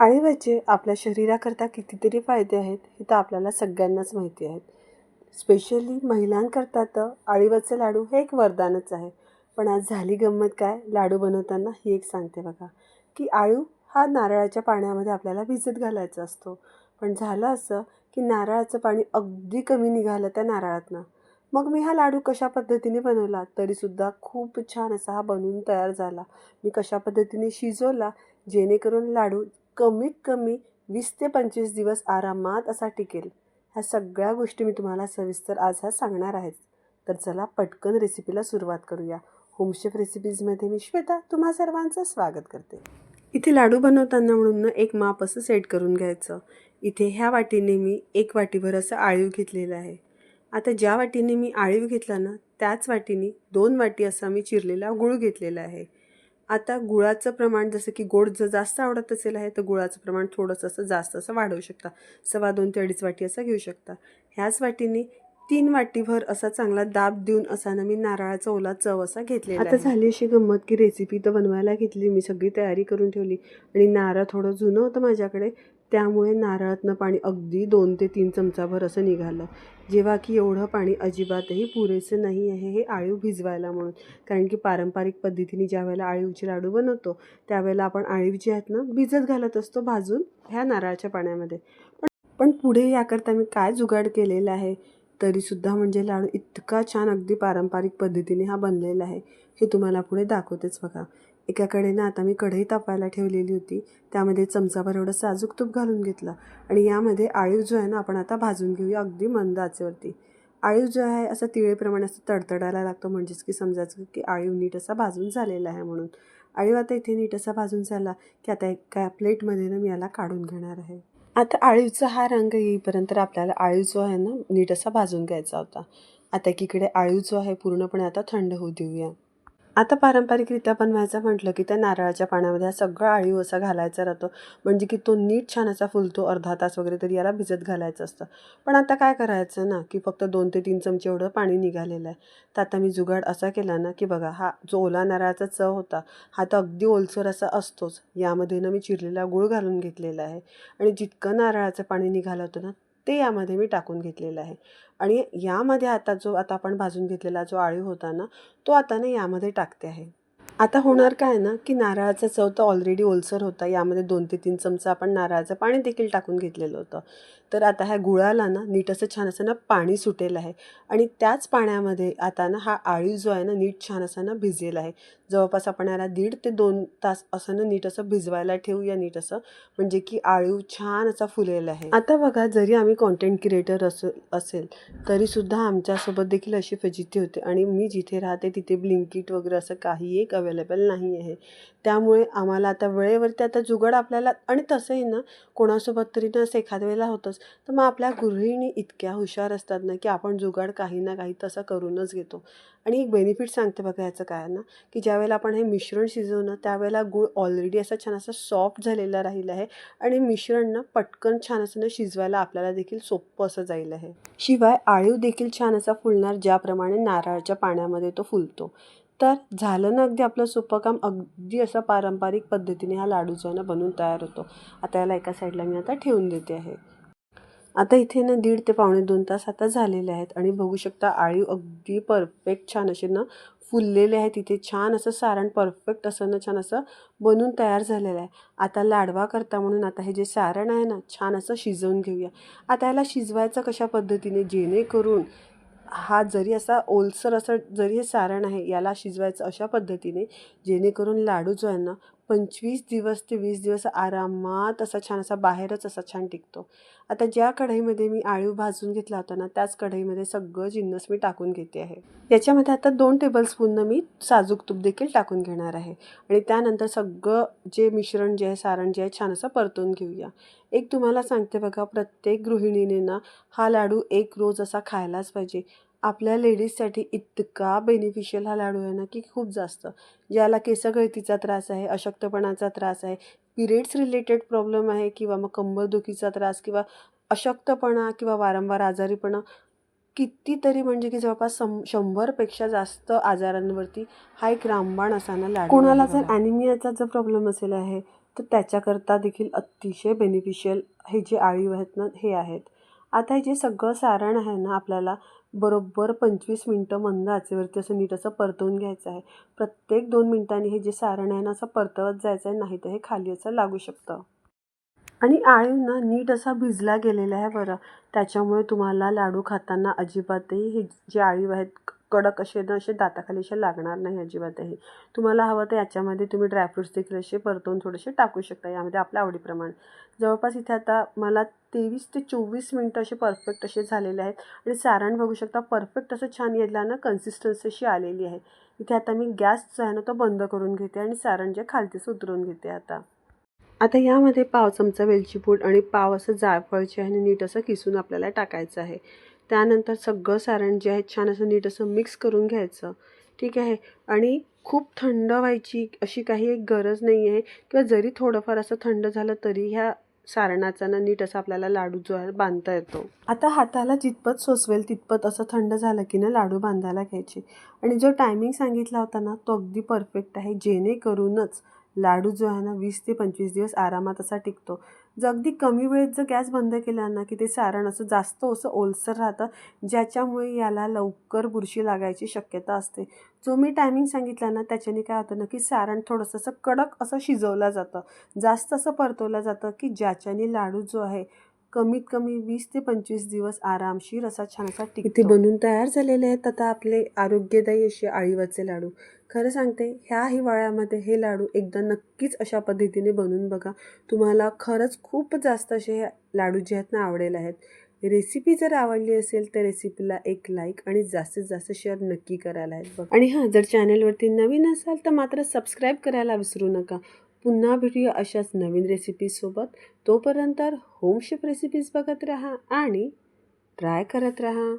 आळीवाचे आपल्या शरीराकरता कितीतरी फायदे आहेत हे तर आपल्याला सगळ्यांनाच माहिती आहेत. स्पेशली महिलांकरता तर आळीवाचे लाडू हे एक वरदानच आहे. पण आज झाली गंमत काय? लाडू बनवताना ही एक सांगते बघा की आळू हा नारळाच्या पाण्यामध्ये आपल्याला भिजत घालायचा असतो. पण झालं असं की नारळाचं पाणी अगदी कमी निघालं त्या नारळातनं. मग मी हा लाडू कशा पद्धतीने बनवला? तरीसुद्धा खूप छान असा हा बनवून तयार झाला. मी कशा पद्धतीने शिजवला? जेणेकरून लाडू कमीत कमी वीस ते पंचवीस दिवस आरामात असा टिकेल. ह्या सगळ्या गोष्टी मी तुम्हाला सविस्तर आज ह्या सांगणार आहेत तर चला पटकन रेसिपीला सुरुवात करूया. होमशेफ रेसिपीजमध्ये मी श्वेता तुम्हा सर्वांचं स्वागत करते. इथे लाडू बनवताना म्हणून एक माप असं सेट करून घ्यायचं. इथे ह्या वाटीने मी एक वाटीभर असं आळीव घेतलेलं आहे. आता ज्या वाटीने मी आळीव घेतला ना त्याच वाटीने दोन वाटी असा मी चिरलेला गुळ घेतलेला आहे. आता गुळाचं प्रमाण जसं की गोड जर जास्त आवडत असेल आहे तर गुळाचं प्रमाण थोडंसं असं जास्त असं वाढवू शकता. सव्वा दोन ते अडीच वाटी असं घेऊ शकता. ह्याच वाटीने तीन वाटीभर असा चांगला दाब देऊन असा ना मी नारळाचा ओला चव असा घेतलेला आता झाली अशी गंमत की रेसिपी तर बनवायला घेतली मी सगळी तयारी करून ठेवली. आणि नारळ थोडं जुनं होतं माझ्याकडे त्यामुळे नारळातनं पाणी अगदी दोन ते तीन चमचाभर असं निघालं. जेव्हा की एवढं पाणी अजिबातही पुरेसे नाही आहे हे आळीव भिजवायला म्हणून. कारण की पारंपरिक पद्धतीने ज्या वेळेला आळीवचे लाडू बनवतो त्यावेळेला आपण आळीव जे आहेत ना भिजत घालत असतो भाजून ह्या नारळाच्या पाण्यामध्ये. पण पण पुढे याकरता मी काय जुगाड केलेला आहे? तरीसुद्धा म्हणजे लाडू इतका छान अगदी पारंपरिक पद्धतीने हा बनलेला आहे हे तुम्हाला पुढे दाखवतेच बघा. एकाकडे ना आता मी कढई तापायला ठेवलेली होती. त्यामध्ये चमचाभर एवढं साजूक तूप घालून घेतलं. आणि यामध्ये आळीव जो आहे ना आपण आता भाजून घेऊया अगदी मंद आचेवरती. आळीव जो आहे असं तिळेप्रमाणे असं तडतडायला लागतो. म्हणजेच की समजायचं की आळीव नीट असा भाजून झालेला आहे म्हणून. आळीव आता इथे नीट असा भाजून झाला की आता एका प्लेटमध्ये ना मी याला काढून घेणार आहे. आता आळीवचा हा रंग येईपर्यंत आपल्याला आळीव जो आहे ना नीट असा भाजून घ्यायचा होता. आता एकीकडे आळीव जो आहे पूर्णपणे आता थंड होऊ देऊया. आता पारंपरिकरित्या बनवायचं म्हटलं की त्या नारळाच्या पाण्यामध्ये हा सगळा आळीव असा घालायचा राहतो. म्हणजे की तो नीट छान असा फुलतो अर्धा तास वगैरे तरी याला भिजत घालायचं असतं. पण आता काय करायचं ना की फक्त दोन ते तीन चमचे एवढं पाणी निघालेलं आहे. तर आता मी जुगाड असा केला ना की बघा हा जो ओला नारळाचा चव होता हा तर अगदी ओलसर असा असतोच. यामध्ये ना मी चिरलेला गूळ घालून घेतलेला आहे. आणि जितकं नारळाचं पाणी निघालं होतं ना ते यामध्ये मी टाकून घेतलेलं आहे. आणि यामध्ये आता जो आता आपण भाजून घेतलेला जो आळीव होता ना तो आता ना यामध्ये टाकते आहे. आता होणार काय ना की नारळाचा चव तर ऑलरेडी ओलसर होता. यामध्ये दोन ते तीन चमचा आपण नारळाचं पाणी देखील टाकून घेतलेलं होतं. तर आता ह्या गुळाला ना नीट असं छान असं ना पाणी सुटेल आहे. आणि त्याच पाण्यामध्ये आता ना हा आळीव जो आहे ना नीट छान असा ना भिजेल आहे. जवळपास आपण याला दीड ते दोन तास असं ना नीट असं भिजवायला ठेवूया नीट असं. म्हणजे की आळीव छान असा फुलेला आहे. आता बघा जरी आम्ही कॉन्टेंट क्रिएटर असो असेल तरीसुद्धा आमच्यासोबत देखील अशी फजिती होते. आणि मी जिथे राहते तिथे ब्लिंकिट वगैरे असं काही एक अवेलेबल नाही आहे त्यामुळे आम्हाला आता वेळेवरती आता जुगाड आपल्याला आणि तसंही ना कोणासोबत तरी ना असं एखाद्या वेळेला होतंच. तर मग आपल्या गृहिणी इतक्या हुशार असतात ना की आपण जुगाड काही ना काही तसं करूनच घेतो. आणि एक बेनिफिट सांगते बघा याचं काय ना की ज्यावेळेला आपण हे मिश्रण शिजवणं त्यावेळेला गूळ ऑलरेडी असा छान असं सॉफ्ट झालेला राहिलं आहे. आणि मिश्रण ना पटकन छान असं ना शिजवायला आपल्याला देखील सोपं असं जाईल आहे. शिवाय आळीव देखील छान असा फुलणार ज्याप्रमाणे नारळाच्या पाण्यामध्ये तो फुलतो. तर झालं ना अगदी आपलं सोपं काम अगदी असं पारंपरिक पद्धतीने हा लाडू जो आहे ना बनवून तयार होतो. आता याला एका साईडला मी आता ठेवून देते आहे. आता इथे ना दीड ते पावणे दोन तास आता झालेले आहेत आणि बघू शकता आळीव अगदी परफेक्ट छान असे ना फुललेले आहेत इथे छान असं सारण परफेक्ट असं ना छान असं बनून तयार झालेलं आहे. आता लाडवा करता म्हणून आता हे जे सारण आहे ना छान असं शिजवून घेऊया. आता याला शिजवायचं कशा पद्धतीने? जेणेकरून हा जरी असा ओलसर असं जरी हे सारण आहे याला शिजवायचं अशा पद्धतीने जेणेकरून लाडू जो आहे ना पंचवीस दिवस ते वीस दिवस आरामात असा छान असा बाहेरच असा छान टिकतो. आता ज्या कढईमध्ये मी आळीव भाजून घेतला होता ना त्याच कढईमध्ये सगळं जिन्नस मी टाकून घेते आहे. याच्यामध्ये आता दोन टेबलस्पूननं मी साजूक तूप देखील टाकून घेणार आहे. आणि त्यानंतर सगळं जे मिश्रण जे आहे सारण जे आहे छान असं परतून घेऊया. एक तुम्हाला सांगते बघा प्रत्येक गृहिणीने ना हा लाडू एक रोज असा खायलाच पाहिजे. आपल्या लेडीजसाठी इतका बेनिफिशियल हा लाडू आहे ना की खूप जास्त. ज्याला केसगळतीचा त्रास आहे अशक्तपणाचा त्रास आहे पिरियड्स रिलेटेड प्रॉब्लेम आहे किंवा मग कंबरदुखीचा त्रास किंवा अशक्तपणा किंवा वारंवार आजारीपणा कितीतरी म्हणजे की जवळपास सं शंभरपेक्षा जास्त आजारांवरती हा एक रामबाण असा ना लाडू कोणाला जर ॲनिमियाचा जर प्रॉब्लेम असेल आहे तर त्याच्याकरता देखील अतिशय बेनिफिशियल हे जे आळीव आहेत ना हे आहेत. आता हे जे सगळं सारण आहे ना आपल्याला बरोबर पंचवीस मिनटं मंद आचेवरती असं नीट असं परतवून घ्यायचं आहे. प्रत्येक दोन मिनटांनी हे जे सारण आहे ना असं परतवत जायचं आहे नाही तर हे खाली असं लागू शकतं. आणि आळीव ना नीट असा भिजला गेलेला आहे बरं. त्याच्यामुळे तुम्हाला लाडू खाताना अजिबातही हे जे आळीव आहेत कडक असे ना असे दाताखाली असे लागणार नाही अजिबातही तुम्हाला हवं तर याच्यामध्ये तुम्ही ड्रायफ्रुट्स देखील असे परतून थोडेसे टाकू शकता. यामध्ये आपल्या आवडीप्रमाणे. जवळपास इथे आता मला तेवीस ते चोवीस मिनटं असे परफेक्ट असे झालेले आहेत. आणि सारण बघू शकता परफेक्ट असं छान यायला ना कन्सिस्टन्सी अशी आलेली आहे. इथे आता मी गॅस जो आहे ना तो बंद करून घेते आणि सारण जे खालतीच उतरून घेते आता. आता यामध्ये पाव चमचा वेलची पूड आणि पाव असं जायफळ जे आहे आणि नीट असं किसून आपल्याला टाकायचं आहे. त्यानंतर सगळं सारण जे आहे छान असं नीट असं मिक्स करून घ्यायचं. ठीक आहे? आणि खूप थंड व्हायची अशी काही एक गरज नाही आहे. किंवा जरी थोडंफार असं थंड झालं तरी ह्या सारणाचा ना नीट असा आपल्याला लाडू जो आहे बांधता येतो. आता हाताला जितपत सोसवेल तितपत असं थंड झालं की ना लाडू बांधायला घ्यायचे. आणि जो टायमिंग सांगितला होता ना तो अगदी परफेक्ट आहे. जेणेकरूनच लाडू जो आहे ना वीस ते पंचवीस दिवस आरामात असा टिकतो. जर अगदी कमी वेळेत जर गॅस बंद केला ना की ते सारण असं जास्त असं ओलसर राहतं ज्याच्यामुळे याला लवकर बुरशी लागायची शक्यता असते. जो मी टायमिंग सांगितला ना त्याच्याने काय होतं ना की सारण थोडंसं असं कडक असं शिजवलं जातं. जास्त असं परतवलं जातं की ज्याच्याने लाडू जो आहे कमीत कमी वीस ते पंचवीस दिवस आरामशीर असा छान असा टिक इथे बनून तयार झालेले आहेत आता आपले आरोग्यदायी असे आळीवाचे लाडू. खरं सांगते ह्या हिवाळ्यामध्ये हे लाडू एकदा नक्कीच अशा पद्धतीने बनवून बघा. तुम्हाला खरंच खूप जास्त असे हे लाडू जे आहेत ना आवडेल आहेत. रेसिपी जर आवडली असेल तर रेसिपीला एक लाईक आणि जास्तीत जास्त शेअर नक्की करायला आहेत बघा. आणि हां जर चॅनलवरती नवीन असाल तर मात्र सबस्क्राईब करायला विसरू नका. पुन्हा भेटूया अशाच नवीन रेसिपीजसोबत तोपर्यंत होम शेफ रेसिपीज बघत राहा आणि ट्राय करत राहा.